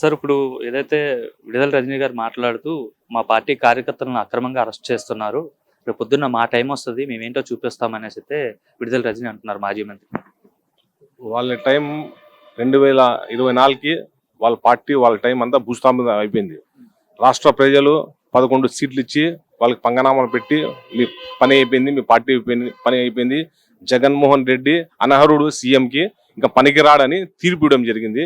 Sir ఇప్పుడు ఏదైతే విడుదల రజనీ గారు మాట్లాడుతూ మా పార్టీ కార్యకర్తలను అక్రమంగా అరెస్ట్ చేస్తున్నారు రేపు పొద్దున్న మా టైం వస్తుంది మేమేంటో చూపిస్తామనేసి అయితే విడుదల రజనీ అంటున్నారు మాజీ మంత్రి. వాళ్ళ టైం రెండు వేల ఇరవై నాలుగుకి వాళ్ళ పార్టీ వాళ్ళ టైం అంతా భూస్థాపన అయిపోయింది. రాష్ట్ర ప్రజలు పదకొండు సీట్లు ఇచ్చి వాళ్ళకి పంగనామాలు పెట్టి మీ పని అయిపోయింది మీ పార్టీ అయిపోయింది పని అయిపోయింది. జగన్మోహన్ రెడ్డి అనర్హుడు సీఎంకి ఇంకా పనికి రాడని తీర్పు ఇవ్వడం జరిగింది.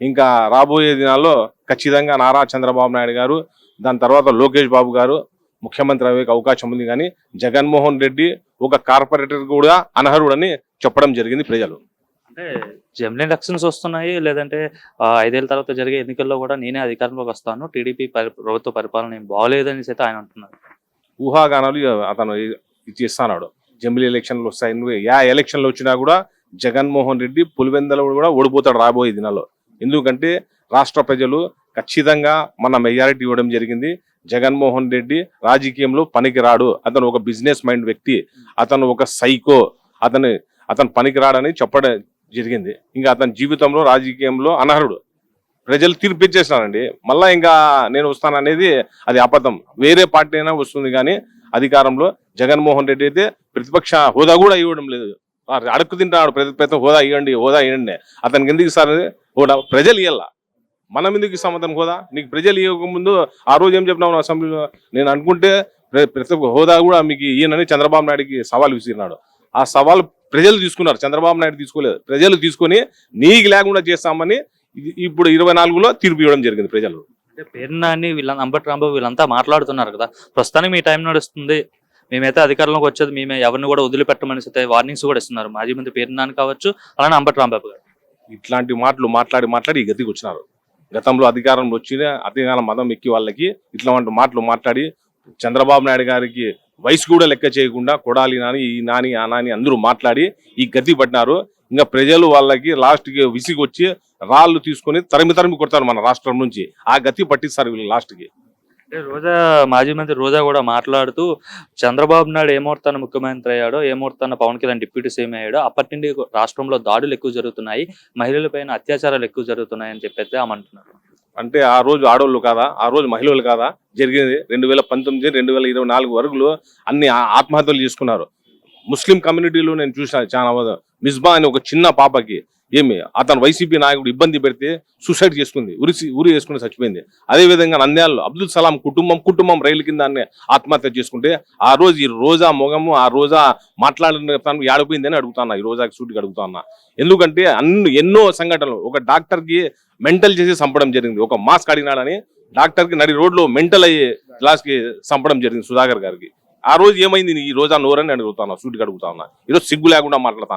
ఇంకా రాబోయే దినాల్లో ఖచ్చితంగా నారా చంద్రబాబు నాయుడు గారు దాని తర్వాత లోకేష్ బాబు గారు ముఖ్యమంత్రి అయ్యే అవకాశం ఉంది కానీ జగన్మోహన్ రెడ్డి ఒక కార్పొరేటర్ కూడా అనర్హుడని చెప్పడం జరిగింది ప్రజలు. అంటే జమిలీ ఎలక్షన్స్ వస్తున్నాయి లేదంటే ఆ, ఐదేళ్ళ తర్వాత జరిగే ఎన్నికల్లో కూడా నేనే అధికారంలోకి వస్తాను టీడీపీ పరి ప్రభుత్వ పరిపాలన ఏం బాగోలేదని అయితే ఆయన అంటున్నారు. ఊహాగానాలు అతను ఇది చేస్తున్నాడు. జమిలీ ఎలక్షన్లు వస్తాయి యా ఎలక్షన్లు వచ్చినా కూడా జగన్మోహన్ రెడ్డి పులివెందల కూడా ఓడిపోతాడు రాబోయే దినాల్లో. ఎందుకంటే రాష్ట్ర ప్రజలు ఖచ్చితంగా మన మెజారిటీ ఇవ్వడం జరిగింది. జగన్మోహన్ రెడ్డి రాజకీయంలో పనికిరాడు. అతను ఒక బిజినెస్ మైండ్ వ్యక్తి. అతను ఒక సైకో. అతను అతను పనికి రాడని చెప్పడం జరిగింది. ఇంకా అతని జీవితంలో రాజకీయంలో అనర్హుడు. ప్రజలు తీర్పిచ్చేసినారండి మళ్ళీ ఇంకా నేను వస్తాననేది అది అబద్ధం. వేరే పార్టీ అయినా వస్తుంది కానీ అధికారంలో జగన్మోహన్ రెడ్డి అయితే ప్రతిపక్ష హోదా కూడా ఇవ్వడం లేదు. అడుక్కు తింటాడు ప్రతి ప్రతి హోదా ఇవ్వండి హోదా ఇవ్వండి. అతనికి ఎందుకు సార్ హోదా ప్రజలు ఇవ్వాల మనం ఎందుకు ఇస్తాం అతనికి హోదా? నీకు ప్రజలు ఇవ్వక ముందు ఆ రోజు ఏం చెప్పినావు అసెంబ్లీలో నేను అనుకుంటే ప్ర- ప్రతి ఒక్క హోదా కూడా మీకు ఈయనని చంద్రబాబు నాయుడికి సవాల్ విసిరినాడు. ఆ సవాల్ ప్రజలు తీసుకున్నారు. చంద్రబాబు నాయుడు తీసుకోలేదు. ప్రజలు తీసుకొని నీకు లేకుండా చేస్తామని ఇప్పుడు ఇరవై నాలుగులో తీర్పు ఇవ్వడం జరిగింది ప్రజలు. అంటే వీళ్ళ అంబటి రాంబాబు వీళ్ళంతా మాట్లాడుతున్నారు కదా. ప్రస్తుతానికి మీ టైం నడుస్తుంది. మేమైతే అధికారంలోకి వచ్చేది మేమే ఎవరిని కూడా వదిలిపెట్టమని అయితే వార్నింగ్స్ కూడా ఇస్తున్నారు. మాజీ మంత్రి పేరు నాని కావచ్చు అలానే అంబటి రాంబాబు గారు. ఇట్లాంటి మాటలు మాట్లాడి మాట్లాడి ఈ గతికి వచ్చినారు. గతంలో అధికారంలో వచ్చిన అధికారం మదం ఎక్కి వాళ్ళకి ఇట్లాంటి మాటలు మాట్లాడి చంద్రబాబు నాయుడు గారికి వయసు కూడా లెక్క చేయకుండా కొడాలి నాని ఈ నాని ఆ నాని అందరూ మాట్లాడి ఈ గతి పడినారు ఇంకా ప్రజలు వాళ్ళకి లాస్ట్కి రాళ్ళు తీసుకొని తరిమి తరిమి కొడతారు మన రాష్ట్రం నుంచి. ఆ గతి పట్టిస్తారు వీళ్ళు లాస్ట్కి. అంటే రోజా మాజీ మంత్రి రోజా కూడా మాట్లాడుతూ చంద్రబాబు నాయుడు ఏ ముఖ్యమంత్రి అయ్యాడో ఏ పవన్ కళ్యాణ్ డిప్యూటీ సీఎం అయ్యాడో అప్పటి నుండి రాష్ట్రంలో దాడులు ఎక్కువ జరుగుతున్నాయి మహిళలపైన అత్యాచారాలు ఎక్కువ జరుగుతున్నాయి అని చెప్పేస్తే ఆమె అంటున్నారు. అంటే ఆ రోజు ఆడోళ్ళు కాదా? ఆ రోజు మహిళలు కాదా? జరిగింది రెండు వేల పంతొమ్మిది రెండు వేల ఇరవై నాలుగు వరకులో అన్ని ఆత్మహత్యలు చేసుకున్నారు. ముస్లిం కమ్యూనిటీలో నేను చూసిన చాలా మిస్బా అని ఒక చిన్న పాపకి ఏమి? అతను వైసీపీ నాయకుడు ఇబ్బంది పెడితే సూసైడ్ చేసుకుంది ఉరిసి ఉరి చేసుకుని చచ్చిపోయింది. అదే విధంగా నంద్యాలలో అబ్దుల్ సలాం కుటుంబం కుటుంబం రైలు కింద ఆత్మహత్య చేసుకుంటే ఆ రోజు ఈ రోజా మొగము ఆ రోజా మాట్లాడిన తను ఏడిపోయిందని అడుగుతాను ఈ రోజాకి సూటికి అడుగుతాను ఎందుకంటే అన్ని ఎన్నో సంఘటనలు ఒక డాక్టర్కి మెంటల్ చేసి చంపడం జరిగింది. ఒక మాస్క్ అడిగినాడని డాక్టర్కి నడి రోడ్లో మెంటల్ అయ్యి క్లాస్కి చంపడం జరిగింది సుధాకర్ గారికి. ఆ రోజు ఏమైంది? ఈ రోజా నోరని అడుగుతాను సూటికి అడుగుతా ఉన్నా ఈరోజు సిగ్గు లేకుండా మాట్లాడతాను